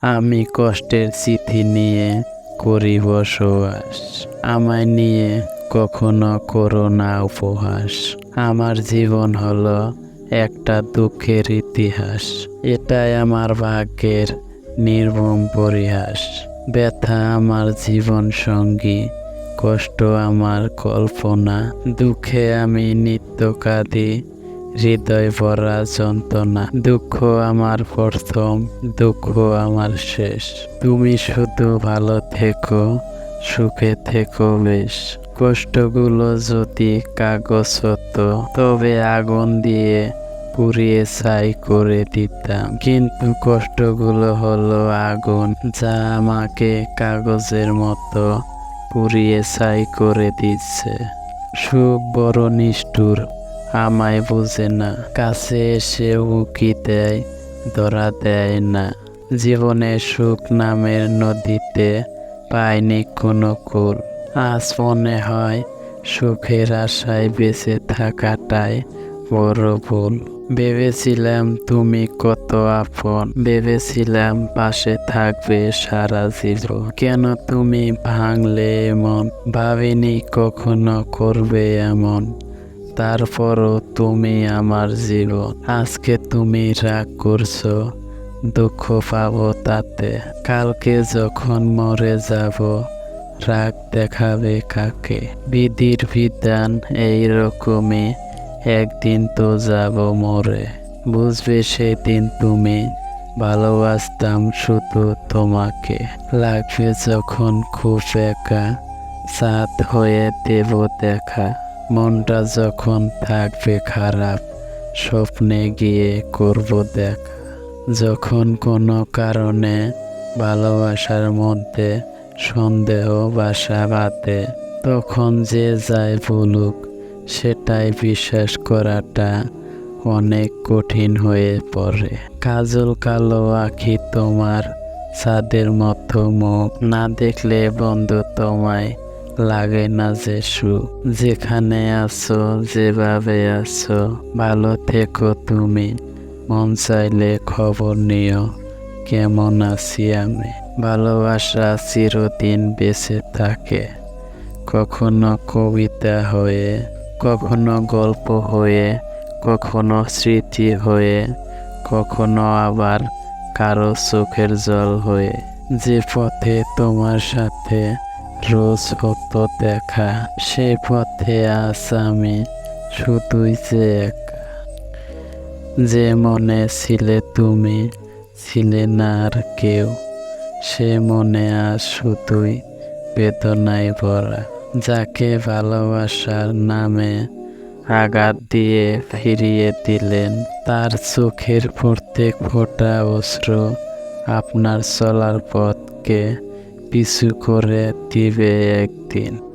আমি কষ্টের চিঠি নিয়ে করি বসবাস। আমায় নিয়ে কখনো করো না উপহাস। আমার জীবন হলো একটা দুঃখের ইতিহাস। এটাই আমার ভাগ্যের নির্মম পরিহাস। ব্যথা আমার জীবন সঙ্গী, কষ্ট আমার কল্পনা। দুঃখে আমি নিত্য কাঁদি হৃদয় ভরা যন্ত্রণা, দুঃখ আমার প্রথম, দুঃখ আমার শেষ। তুমি শুধু ভালো থেকো, সুখে থেকো বেশ। কষ্টগুলো যদি কাগজ হতো, তবে আগুন দিয়ে পুড়িয়ে ছাই করে দিতাম। কিন্তু কষ্টগুলো হলো আগুন, যা আমাকে কাগজের মতো পুড়িয়ে ছাই করে দিচ্ছে। সুখ বড় নিষ্ঠুর আমায় বোঝে না, কাছে এসে উকি দেয়, ধরা দেয় না। জীবনে সুখ নামের নদীতে পাইনি কোনো কুল। আজ মনে হয় সুখের আশায় বেঁচে থাকাটাই বড় ভুল। ভেবেছিলাম তুমি কত আপন, ভেবেছিলাম পাশে থাকবে সারা জীবন। কেন তুমি ভাঙলে এমন ভাবিনি কখনো করবে এমন। তারপরও তুমি আমার জীবন। আজকে তুমি রাগ করছ, দুঃখ পাবো তাতে। কালকে যখন মরে যাব, রাগ দেখাবে কাকে? বিধির বিধান এই রকমই একদিন তো যাব মরে। বুঝবে সেদিন তুমি, ভালোবাসতাম শুধু তোমাকে। লাগবে যখন খুব একা সাত হয়ে দেব দেখা। মনটা যখন থাকবে খারাপ, স্বপ্নে গিয়ে করব দেখা। যখন কোনো কারণে ভালোবাসার মধ্যে সন্দেহ, বাসা বাঁধে, তখন যে যায় বলুক, সেটাই বিশ্বাস করাটা অনেক কঠিন হয়ে পড়ে। কাজল কালো আখি তোমার চাঁদের মতো মুখ, না দেখলে বন্ধু তোমায় লাগে না যে সুখ। যেখানে আছো, যেভাবে আছো, ভালো থেকো তুমি। মন চাইলে খবর নিও, কেমন আছি আমি? ভালোবাসা চিরদিন বেঁচে থাকে। কখনো কবিতা হয়ে, কখনো গল্প হয়ে, কখনো স্মৃতি হয়ে, কখনো আবার কারও চোখের জল হয়ে। যে পথে তোমার সাথে রোজ হতো দেখা, সে পথে আস আমি শুধুই যে একা। যে মনে ছিলে তুমি, ছিলে না আর কেউ, সে মনে আজ শুধুই বেদনায় ভরা। যাকে ভালোবাসার নামে আঘাত দিয়ে ফিরিয়ে দিলেন, তার চোখের প্রত্যেক ফোঁটা অস্ত্র আপনার চলার পথকে পিছু করে দিবে একদিন।